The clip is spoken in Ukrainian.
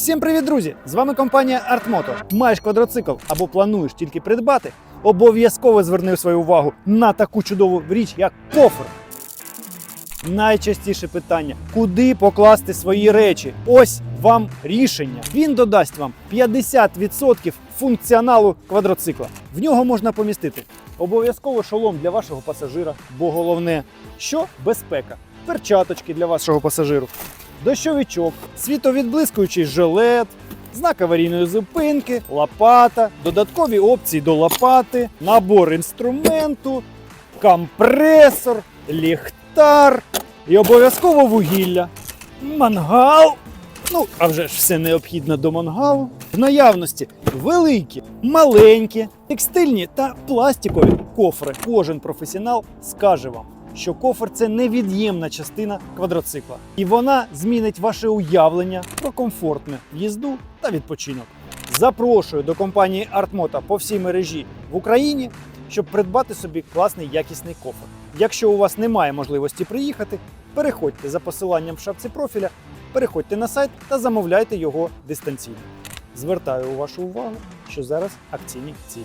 Всім привіт, друзі! З вами компанія Артмото. Маєш квадроцикл або плануєш тільки придбати? Обов'язково зверни свою увагу на таку чудову річ, як кофр. Найчастіше питання: куди покласти свої речі? Ось вам рішення. Він додасть вам 50% функціоналу квадроцикла. В нього можна помістити обов'язково шолом для вашого пасажира, бо головне, що безпека, перчаточки для вашого пасажиру, дощовичок, світовідблискуючий жилет, знак аварійної зупинки, лопата, додаткові опції до лопати, набор інструменту, компресор, ліхтар і обов'язково вугілля, мангал. Ну, а вже ж все необхідне до мангалу. В наявності великі, маленькі, текстильні та пластикові кофри. Кожен професіонал скаже вам, що кофр це невід'ємна частина квадроцикла, і вона змінить ваше уявлення про комфортну їзду та відпочинок. Запрошую до компанії Артмота по всій мережі в Україні, щоб придбати собі класний якісний кофр. Якщо у вас немає можливості приїхати, переходьте за посиланням в шапці профіля, переходьте на сайт та замовляйте його дистанційно. Звертаю вашу увагу, що зараз акційні ціни.